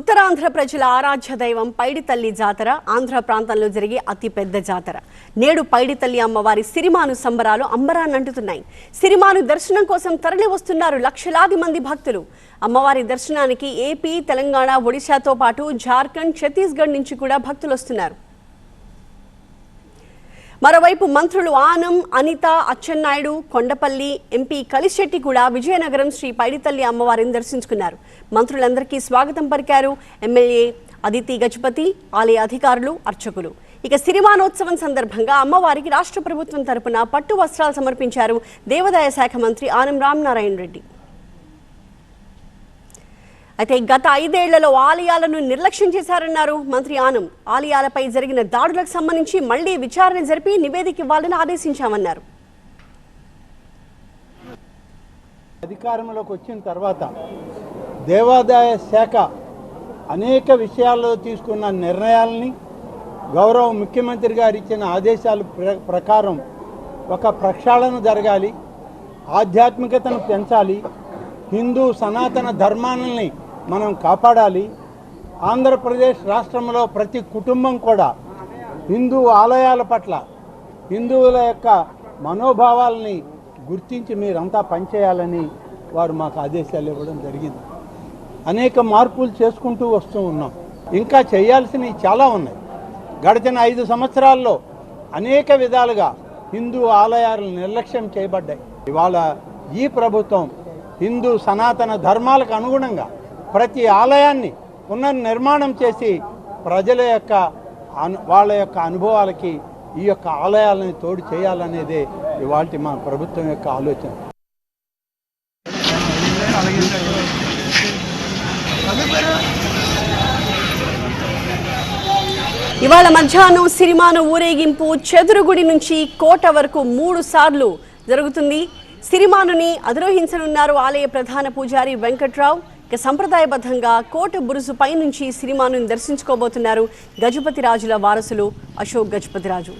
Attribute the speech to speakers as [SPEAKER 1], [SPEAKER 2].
[SPEAKER 1] ఉత్తరాంధ్ర ప్రజల ఆరాధ్య దైవం పైడితల్లి జాతర ఆంధ్ర ప్రాంతంలో జరిగే అతి పెద్ద జాతర. నేడు పైడితల్లి అమ్మవారి సిరిమాను సంబరాలు అంబరాన్నంటుతున్నాయి సిరిమాను దర్శనం కోసం తరలి వస్తున్నారు లక్షలాది మంది భక్తులు. అమ్మవారి దర్శనానికి ఏపీ తెలంగాణ ఒడిశాతో పాటు జార్ఖండ్ ఛత్తీస్గఢ్ నుంచి కూడా భక్తులు వస్తున్నారు. మరోవైపు మంత్రులు ఆనం అనిత అచ్చెన్నాయుడు కొండపల్లి ఎంపీ కలిశెట్టి కూడా విజయనగరం శ్రీ పైడితల్లి అమ్మవారిని దర్శించుకున్నారు. మంత్రులందరికీ స్వాగతం పలికారు ఎమ్మెల్యే అదితి గజపతి ఆలయ అధికారులు అర్చకులు. ఇక సిరిమానోత్సవం సందర్భంగా అమ్మవారికి రాష్ట్ర ప్రభుత్వం తరపున పట్టు వస్త్రాలు సమర్పించారు దేవాదాయ శాఖ మంత్రి ఆనం రామనారాయణ రెడ్డి. అయితే గత ఐదేళ్ళలో ఆలయాలను నిర్లక్ష్యం చేశారన్నారు మంత్రి ఆనం. ఆలయాలపై జరిగిన దాడులకు సంబంధించి మళ్ళీ విచారణ జరిపి నివేదిక ఇవ్వాలని ఆదేశించామన్నారు.
[SPEAKER 2] అధికారంలోకి వచ్చిన తర్వాత దేవాదాయ శాఖ అనేక విషయాల్లో తీసుకున్న నిర్ణయాలని గౌరవ ముఖ్యమంత్రి గారు ఇచ్చిన ఆదేశాల ప్ర- ప్రకారం ఒక ప్రక్షాళన జరగాలి ఆధ్యాత్మికతను పెంచాలి హిందూ సనాతన ధర్మాలని మనం కాపాడాలి. ఆంధ్రప్రదేశ్ రాష్ట్రంలో ప్రతి కుటుంబం కూడా హిందూ ఆలయాల పట్ల హిందువుల యొక్క మనోభావాలని గుర్తించి మీరంతా పనిచేయాలని వారు మాకు ఆదేశాలు ఇవ్వడం జరిగింది. అనేక మార్పులు చేసుకుంటూ వస్తూ ఉన్నాం. ఇంకా చేయాల్సినవి చాలా ఉన్నాయి. గడిచిన ఐదు సంవత్సరాల్లో అనేక విధాలుగా హిందూ ఆలయాలు నిర్లక్ష్యం చేయబడ్డాయి. ఇవాళ ఈ ప్రభుత్వం హిందూ సనాతన ధర్మాలకు అనుగుణంగా ప్రతి ఆలయాన్ని పునర్నిర్మాణం చేసి ప్రజల యొక్క వాళ్ళ యొక్క అనుభవాలకి ఈ యొక్క ఆలయాలని తోడు చేయాలనేదే ఇవాళ మా ప్రభుత్వం యొక్క ఆలోచన.
[SPEAKER 1] ఇవాళ మధ్యాహ్నం సిరిమాన ఊరేగింపు చెదురుగుడి నుంచి కోట వరకు మూడు సార్లు జరుగుతుంది. సిరిమానుని అధిరోహించనున్నారు ఆలయ ప్రధాన పూజారి వెంకట్రావు. ఇక సంప్రదాయబద్ధంగా కోట బురుజు పై నుంచి సినిమాను దర్శించుకోబోతున్నారు గజపతి రాజుల వారసులు అశోక్ గజపతి రాజు